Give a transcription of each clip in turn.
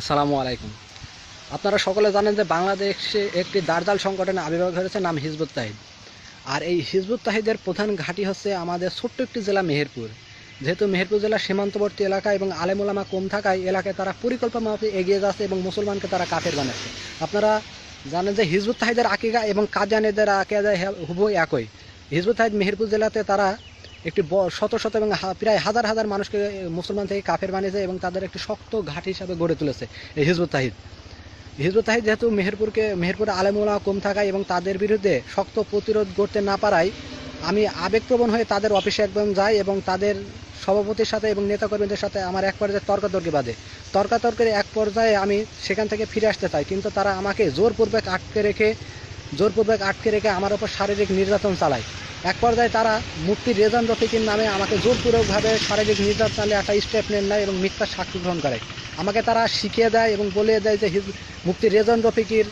আসসালামু আলাইকুম। আপনারা সকলে জানেন যে বাংলাদেশে একটি দার্জাল সংগঠনের আবির্ভাব হয়েছে নাম হিজবুত তাহিদ। আর এই হিজবুত তাহিদের প্রধান ঘাঁটি হচ্ছে আমাদের ছোট্ট একটি জেলা মেহেরপুর। যেহেতু মেহেরপুর জেলার সীমান্তবর্তী এলাকা এবং আলেমুলামা কম থাকায় এলাকায় তারা পরিকল্পনাভাবে এগিয়ে যাচ্ছে এবং মুসলমানকে তারা কাফের বানাচ্ছে। আপনারা জানেন যে হিজবুত তাহিদের আকিকা এবং কাজানেদের আকিদা হুবই একই। হিজবুত তাহিদ মেহেরপুর জেলাতে তারা একটি শত শত এবং প্রায় হাজার হাজার মানুষকে মুসলমান থেকে কাফের বানিয়েছে এবং তাদের একটি শক্ত ঘাট হিসাবে গড়ে তুলেছে এই হিজবুত তাহিদ। হিজবুত তাহিদ যেহেতু মেহেরপুরকে, মেহেরপুরে আলেমুলা কম থাকায় এবং তাদের বিরুদ্ধে শক্ত প্রতিরোধ করতে না পারায় আমি আবেগপ্রবণ হয়ে তাদের অফিসে একদম যাই এবং তাদের সভাপতির সাথে এবং নেতাকর্মীদের সাথে আমার এক পর্যায়ে তর্কাতর্কি বাদে তর্কাতর্কের এক পর্যায়ে আমি সেখান থেকে ফিরে আসতে চাই, কিন্তু তারা আমাকে জোরপূর্বক আটকে রেখে, জোরপূর্বক আটকে রেখে আমার ওপর শারীরিক নির্যাতন চালায়। এক পর্যায়ে তারা মুক্তি রেজান রফিকের নামে আমাকে জোরপূর্বকভাবে শারীরিক নির্যাতন একটা স্টেপ নেন নেয় এবং মিথ্যা সাক্ষী গ্রহণ করে। আমাকে তারা শিখিয়ে দেয় এবং বলে দেয় যে মুফতি রেজান রফিকের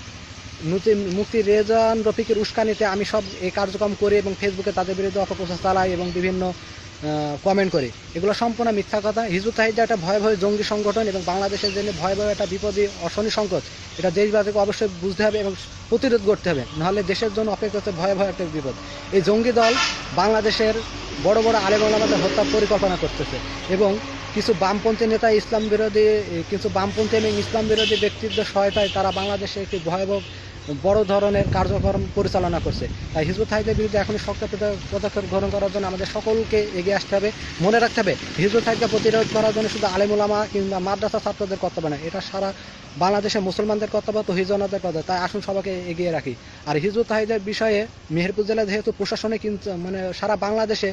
মুফতি রেজান রফিকের উস্কানিতে আমি সব এই কার্যক্রম করি এবং ফেসবুকে তাদের বিরুদ্ধে অপপ্রচার চালাই এবং বিভিন্ন কমেন্ট করে। এগুলো সম্পূর্ণ মিথ্যা কথা। হিজবুত তাহিদ একটা ভয়াবহ জঙ্গি সংগঠন এবং বাংলাদেশের জন্য ভয়াবহ একটা বিপদী অশনি সংকট। এটা দেশবাসীকে অবশ্যই বুঝতে হবে এবং প্রতিরোধ করতে হবে। নাহলে দেশের জন্য অপেক্ষা করতে ভয়াবহ একটা বিপদ। এই জঙ্গি দল বাংলাদেশের বড় বড় আলেমাদের হত্যা পরিকল্পনা করতেছে এবং কিছু বামপন্থী নেতা ইসলাম বিরোধী, কিছু বামপন্থী এবং ইসলাম বিরোধী ব্যক্তিত্ব সহায়তায় তারা বাংলাদেশে একটি ভয়াবহ বড় ধরনের কার্যক্রম পরিচালনা করছে। তাই হিজবুত তাহিদের বিরুদ্ধে এখনই শক্ত পদক্ষেপ গ্রহণ করার জন্য আমাদের সকলকে এগিয়ে আসতে হবে, মনে রাখতে হবে, হিজবুত তাহিদকে প্রতিরোধ করার জন্য শুধু আলেমুলামা কিংবা মাদ্রাসা ছাত্রদের কর্তব্য না এটা সারা বাংলাদেশের মুসলমানদের কর্তব্য তো হিজনাদের কর্তব্য, তাই আসুন সবাইকে এগিয়ে রাখি। আর হিজবুত তাহিদের বিষয়ে মেহেরপুর জেলা যেহেতু প্রশাসনে কিন্তু মানে সারা বাংলাদেশে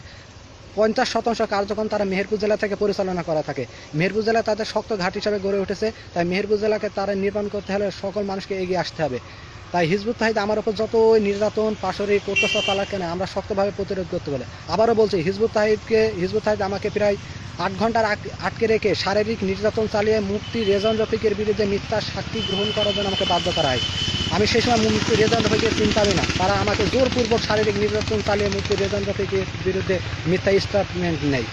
পঞ্চাশ শতাংশ কার্যক্রম তারা মেহেরপুর জেলা থেকে পরিচালনা করা থাকে। মেহেরপুর জেলা তাদের শক্ত ঘাট হিসাবে গড়ে উঠেছে, তাই মেহেরপুর জেলাকে তারা নির্মাণ করতে হলে সকল মানুষকে এগিয়ে আসতে হবে। তাই হিজবুত তাহিদ আমার উপর যত নির্যাতন, পাশরিক, অত্যাচার চালাক কেন, আমরা শক্তভাবে প্রতিরোধ করতে পারি আবারও বলছি, হিজবুত তাহিদকে, হিজবুত তাহিদ আমাকে প্রায় আট ঘণ্টার আট- আটকে রেখে শারীরিক নির্যাতন চালিয়ে মুক্তি রেজন রফিকের বিরুদ্ধে মিথ্যা সাক্ষী গ্রহণ করার জন্য আমাকে বাধ্য করা হয়। আমি সেই সময় মুক্তি রেজন রফিকের চিন্তাবি না। তারা আমাকে জোরপূর্বক শারীরিক নির্যাতন চালিয়ে মুক্তি রেজন রফিকের বিরুদ্ধে মিথ্যা স্টেটমেন্ট নেয়।